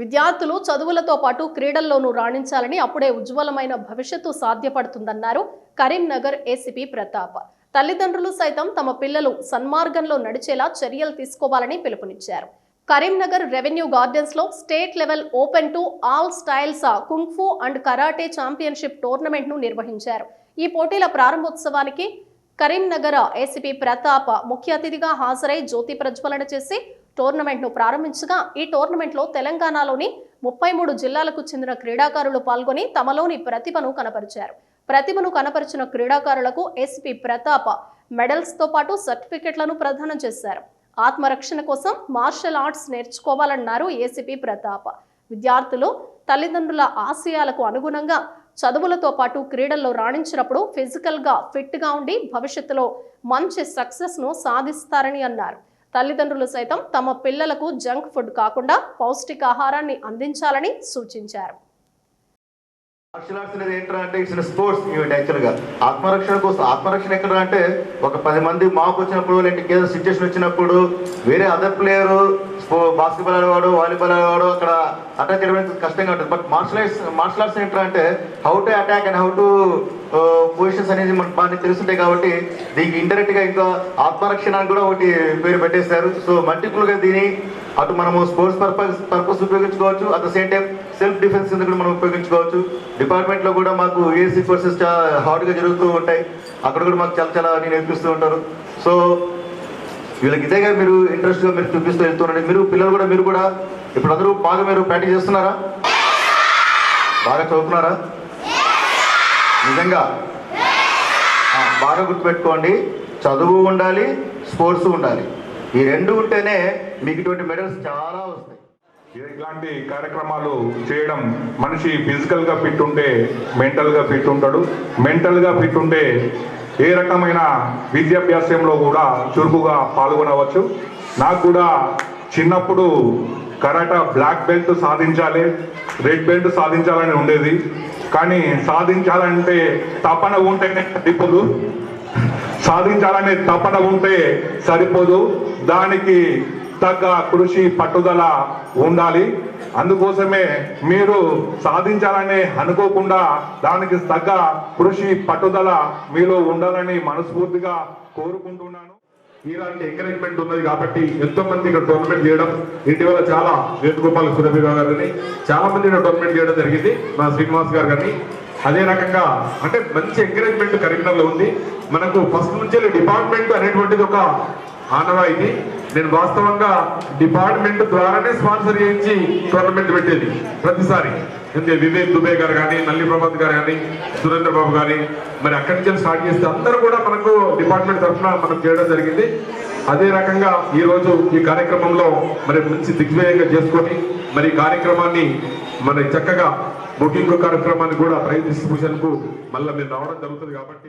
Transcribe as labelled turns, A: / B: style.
A: విద్యార్థులు చదువులతో పాటు క్రీడల్లోనూ రాణించాలని అప్పుడే ఉజ్వలమైన భవిష్యత్తు సాధ్యపడుతుందన్నారు కరీంనగర్ ఏసీపీ ప్రతాప్. తల్లిదండ్రులు సైతం తమ పిల్లలు సన్మార్గంలో నడిచేలా చర్యలు తీసుకోవాలని పిలుపునిచ్చారు. కరీంనగర్ రెవెన్యూ గార్డెన్స్లో state level open to all styles kung fu and karate championship టోర్నమెంట్ను నిర్వహించారు. ఈ పోటీల ప్రారంభోత్సవానికి కరీంనగర్ ఏసీపీ ప్రతాప్ ముఖ్య అతిథిగా హాజరై జ్యోతి ప్రజ్వలన చేసి టోర్నమెంట్ను ప్రారంభించగా ఈ టోర్నమెంట్లో తెలంగాణలోని ముప్పై మూడు జిల్లాలకు చెందిన క్రీడాకారులు పాల్గొని తమలోని ప్రతిభను కనపరిచారు. ప్రతిభను కనపరిచిన క్రీడాకారులకు ఎస్పీ ప్రతాప మెడల్స్తో పాటు సర్టిఫికెట్లను ప్రదానం చేశారు. ఆత్మరక్షణ కోసం మార్షల్ ఆర్ట్స్ నేర్చుకోవాలన్నారు ఏసీపీ ప్రతాప. విద్యార్థులు తల్లిదండ్రుల ఆశయాలకు అనుగుణంగా చదువులతో పాటు క్రీడల్లో రాణించినప్పుడు ఫిజికల్గా ఫిట్గా ఉండి భవిష్యత్తులో మంచి సక్సెస్ను సాధిస్తారని అన్నారు. తల్లిదండ్రులు సైతం తమ పిల్లలకు జంక్ ఫుడ్ కాకుండా పౌష్టికాహారాన్ని అందించాలని సూచించారు.
B: మార్షల్ ఆర్ట్స్ అనేది ఏంటంటే అంటే ఇట్స్ స్పోర్ట్స్ ఈవెంట్ యాక్చువల్గా ఆత్మరక్షణ కోసం ఆత్మరక్షణ ఎక్కడ అంటే ఒక పది మంది మాకు వచ్చినప్పుడు లేదంటే ఏదో సిచ్యువేషన్ వచ్చినప్పుడు వేరే అదర్ ప్లేయర్ బాస్కెట్బాల్ ఆడేవాడు వాలీబాల్ ఆడేవాడు అక్కడ అటాక్ చేయడం కష్టంగా ఉంటుంది. But martial arts martial arts ఏంటంటే how to attack and how to positions అనేది మనకు బాగా తెలుస్తుంటాయి కాబట్టి దీనికి ఇండైరెక్ట్గా ఇంకా ఆత్మరక్షణ అని కూడా ఒకటి పేరు పెట్టేశారు. సో మల్టిపుల్గా దీని అటు మనము స్పోర్ట్స్ పర్పస్ పర్పస్ ఉపయోగించుకోవచ్చు. At the same time self defence కింద కూడా మనం ఉపయోగించుకోవచ్చు? డిపార్ట్మెంట్లో కూడా మాకు ఏసీ కోర్సెస్ చాలా హార్డ్గా జరుగుతూ ఉంటాయి. అక్కడ కూడా మాకు చాలా చాలా అన్ని నేర్పిస్తూ ఉంటారు. సో వీళ్ళకి ఇదేగా మీరు ఇంట్రెస్ట్గా మీరు చూపిస్తూ వెళ్తున్నారండి మీరు పిల్లలు కూడా మీరు కూడా ఇప్పుడు అందరూ బాగా మీరు ప్రాక్టీస్ చేస్తున్నారా? బాగా చదువుతున్నారా? నిజంగా? బాగా గుర్తుపెట్టుకోండి. చదువు ఉండాలి స్పోర్ట్స్ ఉండాలి. ఈ రెండు ఉంటేనే మీకు ఇటువంటి మెడల్స్ చాలా వస్తాయి.
C: ఇలాంటి కార్యక్రమాలు చేయడం మనిషి ఫిజికల్గా ఫిట్ ఉంటే మెంటల్గా ఫిట్ ఉంటాడు. మెంటల్గా ఫిట్ ఉంటే ఏ రకమైన విద్యాభ్యాసంలో కూడా చురుకుగా పాల్గొనవచ్చు. నాకు కూడా చిన్నప్పుడు కరాటా బ్లాక్ బెల్ట్ సాధించాలి రెడ్ బెల్ట్ సాధించాలని ఉండేది. కానీ సాధించాలంటే తపన ఉంటేనే సరిపోదు. సాధించాలనే తపన ఉంటే సరిపోదు. దానికి తగ్గ కృషి పట్టుదల ఉండాలి. అందుకోసమే మీరు సాధించాలని అనుకోకుండా దానికి తగ్గ కృషి పట్టుదల మీలో ఉండాలని మనస్ఫూర్తిగా కోరుకుంటున్నాను.
D: ఇలాంటి ఎంకరేజ్మెంట్ ఉన్నది కాబట్టి ఎంతో మంది ఇక్కడ టోర్నమెంట్ చేయడం ఇటీవల చాలా వేణుగోపాల్ సురభి గారిని చాలా మంది ఇక్కడ టోర్నమెంట్ చేయడం జరిగింది మా శ్రీనివాస్ గారు కానీ అదే రకంగా అంటే మంచి ఎంకరేజ్మెంట్ కరీంనగర్లో ఉంది. మనకు ఫస్ట్ నుంచి డిపార్ట్మెంట్ అనేటువంటిది ఒక ఆనవాయితీ నేను వాస్తవంగా డిపార్ట్మెంట్ ద్వారానే స్పాన్సర్ చేయించి టోర్నమెంట్ పెట్టేది ప్రతిసారి. అంటే వివేక్ దుబే గారు కానీ నల్లి ప్రభాత్ గారు కానీ సురేంద్ర బాబు గారి మరి అక్కడి నుంచి స్టార్ట్ చేస్తే అందరూ కూడా మనకు డిపార్ట్మెంట్ తరఫున మనం చేయడం జరిగింది. అదే రకంగా ఈ రోజు ఈ కార్యక్రమంలో మరి మంచి దిగ్విజయంగా చేసుకొని మరి కార్యక్రమాన్ని మరి చక్కగా బుకింగ్ కార్యక్రమాన్ని కూడా ప్రయత్నిస్తూ డిస్ట్రిబ్యూషన్ మళ్ళీ మీరు రావడం జరుగుతుంది కాబట్టి